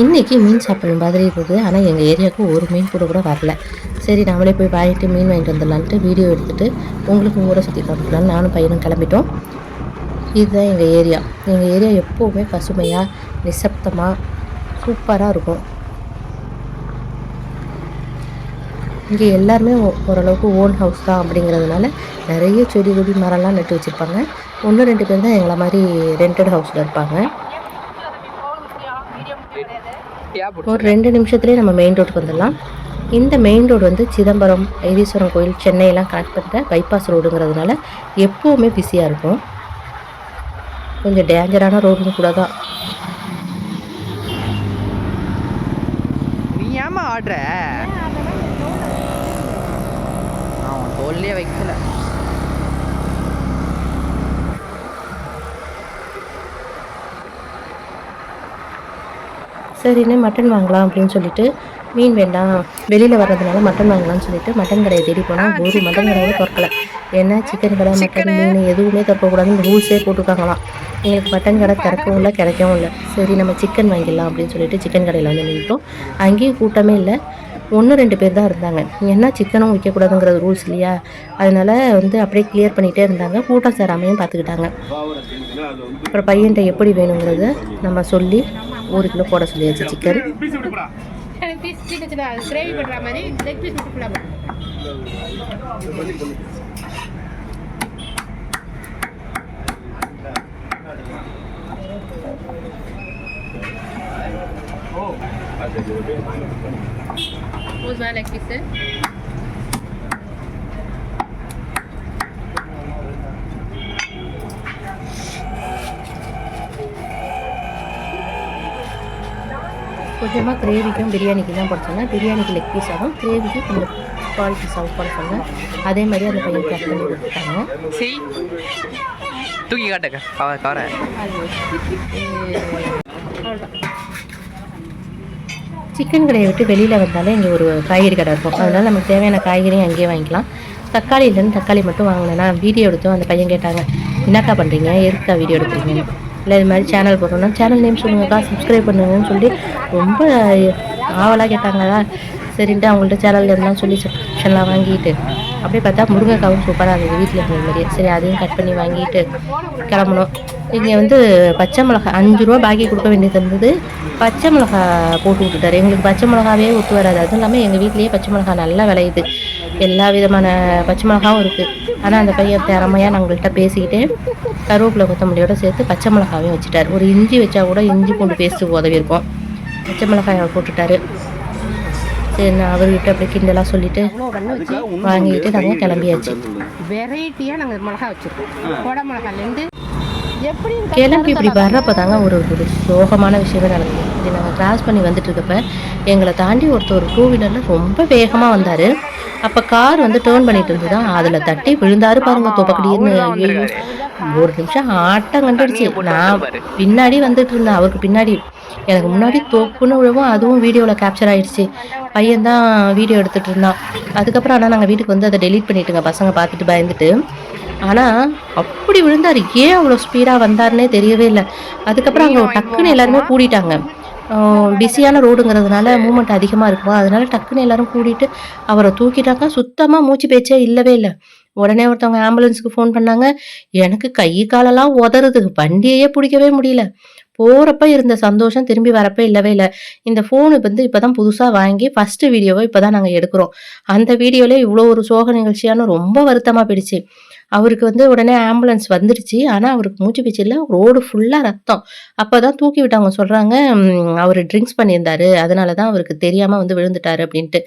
இன்றைக்கி மீன் சாப்பிட்ற மாதிரி இருந்தது ஆனால் எங்கள் ஏரியாவுக்கு ஒரு மீன் கூட கூட வரல. சரி நம்மளே போய் வாங்கிட்டு மீன் வாங்கிட்டு வந்துடலான்ட்டு வீடியோ எடுத்துகிட்டு உங்களுக்கு ஊரை சுற்றி காமிக்கலான்னு நானும் பையனும் கிளம்பிட்டோம். இதுதான் எங்கள் ஏரியா. எங்கள் ஏரியா எப்போவுமே பசுமையாக நிசப்தமாக சூப்பராக இருக்கும். இங்கே எல்லாருமே ஓரளவுக்கு ஓன் ஹவுஸ் தான் அப்படிங்கிறதுனால நிறைய செடி கொடி மரம்லாம் நட்டு வச்சுருப்பாங்க. ஒன்று ரெண்டு பேர் தான் எங்களை மாதிரி ரெண்டட் ஹவுஸில் இருப்பாங்க. ஒரு ரெண்டு நிமிஷத்துலேயே நம்ம மெயின் ரோட்டுக்கு வந்துடலாம். இந்த மெயின் ரோடு வந்து சிதம்பரம் வைத்தீஸ்வரம் கோயில் சென்னையெல்லாம் கனெக்ட் பண்ணுற பைபாஸ் ரோடுங்கிறதுனால எப்போவுமே பிஸியாக இருக்கும். கொஞ்சம் டேஞ்சரான ரோடுன்னு கூட தான். நீ ஏமா ஆடுற? தோல்லே வைக்கல. சரின்னு மட்டன் வாங்கலாம் அப்படின்னு சொல்லிட்டு மீன் வேண்டாம். வெளியில் வர்றதுனால மட்டன் வாங்கலாம்னு சொல்லிட்டு மட்டன் கடையை தேடி போனால் ஒரு மட்டன் கடையை திறக்கல. ஏன்னா சிக்கன் கடை மட்டன் மீன் எதுவுமே திறக்கக்கூடாதுன்னு ரூல்ஸே போட்டுருக்காங்களாம். எங்களுக்கு மட்டன் கடை திறக்கவும் இல்லை கிடைக்கவும் இல்லை. சரி நம்ம சிக்கன் வாங்கிடலாம் அப்படின்னு சொல்லிட்டு சிக்கன் கடையில் வந்து நின்றுட்டோம் அங்கேயும் கூட்டமே இல்லை. ஒன்று ரெண்டு பேர் தான் இருந்தாங்க. ஏன்னா சிக்கனும் வைக்கக்கூடாதுங்கிறது ரூல்ஸ் இல்லையா? அதனால வந்து அப்படியே கிளியர் பண்ணிகிட்டே இருந்தாங்க. கூட்டம் சேராமையும் பார்த்துக்கிட்டாங்க. அப்புறம் பையன்கிட்ட எப்படி வேணுங்கிறத நம்ம சொல்லி ஒரு கிலோ போட சொல்லியாச்சு சிக்கன். கிரேவி பண்ணுற மாதிரி லெக் பீஸ் விட்டுக்கலாமா ஊதுவா லெக் பீஸு கொஞ்சமாக கிரேவிக்கும் பிரியாணிக்கு தான். போட சொன்னேன் பிரியாணிக்கு லெக் பீஸ் ஆகும். கிரேவிக்கு கொஞ்சம் பால் பீஸ் ஆகும். போட சொன்னேன் அதே மாதிரி அந்த பையன் பேக் பண்ணி கொடுத்துட்டாங்க. செய் தூக்கி காட்டுக்க கவ கவரை. சிக்கன் கடையை விட்டு வெளியில் வந்தாலே இங்கே ஒரு காய்கறி கடை இருக்கும். அதனால் நமக்கு தேவையான காய்கறியும் அங்கேயே வாங்கிக்கலாம். தக்காளி இல்லைன்னு தக்காளி மட்டும் வாங்கினேன்னா வீடியோ எடுத்தோம் அந்த பையன் கேட்டாங்க என்னக்கா பண்ணுறீங்க எதுக்கா வீடியோ எடுக்கிறீங்க? இல்லை இது மாதிரி சேனல் போடுறோம்னா சேனல் நேம் சொல்லுங்கக்கா சப்ஸ்கிரைப் பண்ணுங்கன்னு சொல்லி ரொம்ப ஆவலாக கேட்டாங்களா சரின்ட்டு அவங்கள்ட்ட சேனலில் இருந்தாலும் சொல்லி சப்ஸ்கிரிப்ஷன்லாம் வாங்கிட்டு அப்படியே பார்த்தா முருங்கைக்காவும் சூப்பராக இருந்தது. வீட்டில் இருந்த மாதிரியே சரி அதையும் கட் பண்ணி வாங்கிட்டு கிளம்பணும். இங்கே வந்து பச்சை மிளகா அஞ்சு ரூபா பாக்கி கொடுக்க வேண்டியது இருந்தது. பச்சை மிளகா போட்டு விட்டுட்டாரு. எங்களுக்கு பச்சை மிளகாவே ஒத்து வராது. அதுவும் இல்லாமல் எங்கள் வீட்லேயே பச்சை மிளகா நல்லா விளையுது. எல்லா விதமான பச்சை மிளகாவும் இருக்குது ஆனால் அந்த பையன் திறமையாக நாங்கள்கிட்ட பேசிக்கிட்டு கருவேப்பிலை கொத்தமல்லியோட சேர்த்து பச்சை மிளகாவையும் வச்சுட்டாரு. ஒரு இஞ்சி வச்சா கூட இஞ்சி பூண்டு பேஸ்ட்டு உதவி இருக்கும் பச்சை மிளகாயை போட்டுட்டாரு. சரி நான் அவர்கிட்ட அப்படியே கிண்டலாக சொல்லிட்டு வாங்கிட்டு நாங்கள் கிளம்பியாச்சு. வெரைட்டியாக நாங்கள் மிளகா வச்சுருக்கோம். கோடை மிளகாலேருந்து எப்படி கிளம்பி இப்படி வர்றப்ப தாங்க ஒரு ஒரு சோகமான விஷயமே நடந்தது. இது நாங்கள் கிராஸ் பண்ணி வந்துட்டு இருக்கப்ப எங்களை தாண்டி ஒருத்தர் ஒரு டூ வீலரில் ரொம்ப வேகமாக வந்தார். அப்போ கார் வந்து டேர்ன் பண்ணிட்டு இருந்ததா. அதில் தட்டி விழுந்தாரு பாருங்க தொப்பக்கடின்னு ஒரு நிமிஷம் ஆட்டம் கண்டுடுச்சு. நான் பின்னாடி வந்துட்டு இருந்தேன். அவருக்கு பின்னாடி எனக்கு முன்னாடி தொப்புன்னு விழவும் அதுவும் வீடியோவில் கேப்சர் ஆயிடுச்சு. பையன் தான் வீடியோ எடுத்துட்டு இருந்தான். அதுக்கப்புறம் ஆனால் நாங்கள் வீட்டுக்கு வந்து அதை டெலீட் பண்ணிட்டுங்க. பசங்க பார்த்துட்டு பயந்துட்டு. ஆனால் அப்படி விழுந்தார். ஏன் அவ்வளோ ஸ்பீடாக வந்தாருன்னே தெரியவே இல்லை. அதுக்கப்புறம் அங்கே டக்குன்னு எல்லாருமே கூடிட்டாங்க. பிஸியான ரோடுங்கிறதுனால மூமெண்ட் அதிகமாக இருக்குமா? அதனால டக்குன்னு எல்லாரும் கூடிட்டு அவரை தூக்கிட்டாங்க. சுத்தமாக மூச்சு பேச்சே இல்லவே இல்லை. உடனே ஒருத்தவங்க ஆம்புலன்ஸுக்கு ஃபோன் பண்ணாங்க. எனக்கு கை காலெல்லாம் உதறுது. வண்டியையே பிடிக்கவே முடியல. போகிறப்ப இருந்த சந்தோஷம் திரும்பி வரப்ப இல்லவே இல்லை. இந்த ஃபோனு வந்து இப்போ தான் புதுசாக வாங்கி ஃபஸ்ட்டு வீடியோவை இப்போ தான் நாங்கள் எடுக்கிறோம். அந்த வீடியோவில் இவ்வளோ ஒரு சோக நிகழ்ச்சியான ரொம்ப வருத்தமாக போயிடுச்சு. அவருக்கு வந்து உடனே ஆம்புலன்ஸ் வந்துடுச்சு ஆனால் அவருக்கு மூச்சு பிச்சு இல்லை ரோடு ஃபுல்லாக ரத்தம் அப்போ தான் தூக்கி விட்டவங்க சொல்கிறாங்க அவர் ட்ரிங்க்ஸ் பண்ணியிருந்தாரு. அதனால தான் அவருக்கு தெரியாமல் வந்து விழுந்துட்டாரு அப்படின்ட்டு.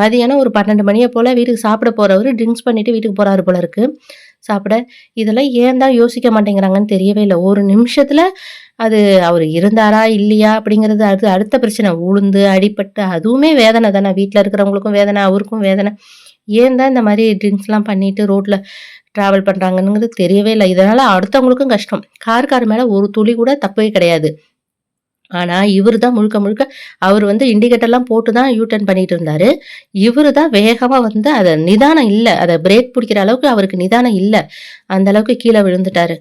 மதியானம் ஒரு பன்னெண்டு மணியை போல் வீட்டுக்கு சாப்பிட போகிறவர் ட்ரிங்க்ஸ் பண்ணிவிட்டு வீட்டுக்கு போகிறாரு போல இருக்குது சாப்பிட. இதெல்லாம் ஏன் தான் யோசிக்க மாட்டேங்கிறாங்கன்னு தெரியவே இல்லை. ஒரு நிமிஷத்தில் அது அவர் இருந்தாரா இல்லையா அப்படிங்கிறது அது அடுத்த பிரச்சனை. உளுந்து அடிபட்டு அதுவுமே வேதனை தானே. வீட்டில் இருக்கிறவங்களுக்கும் வேதனை அவருக்கும் வேதனை. ஏன் தான் இந்த மாதிரி ட்ரிங்க்ஸ்லாம் பண்ணிட்டு ரோட்டில் ட்ராவல் பண்ணுறாங்கங்கிறது தெரியவே இல்லை. இதனால் அடுத்தவங்களுக்கும் கஷ்டம். கார் கார் மேலே ஒரு துளி கூட தப்பே கிடையாது. ஆனால் இவர் தான் முழுக்க முழுக்க அவர் வந்து இண்டிகேட்டர்லாம் போட்டு தான் யூட்டர்ன் பண்ணிகிட்டு பண்ணிட்டு இவர் தான் வேகமாக வந்து அதை நிதானம் இல்லை. அதை பிரேக் பிடிக்கிற அளவுக்கு அவருக்கு நிதானம் இல்லை. அந்த அளவுக்கு கீழே விழுந்துட்டாரு.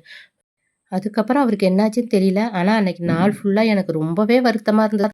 அதுக்கப்புறம் அவருக்கு என்னாச்சுன்னு தெரியல. ஆனால் அன்னைக்கு நாள் ஃபுல்லாக எனக்கு ரொம்பவே வருத்தமாக இருந்தது.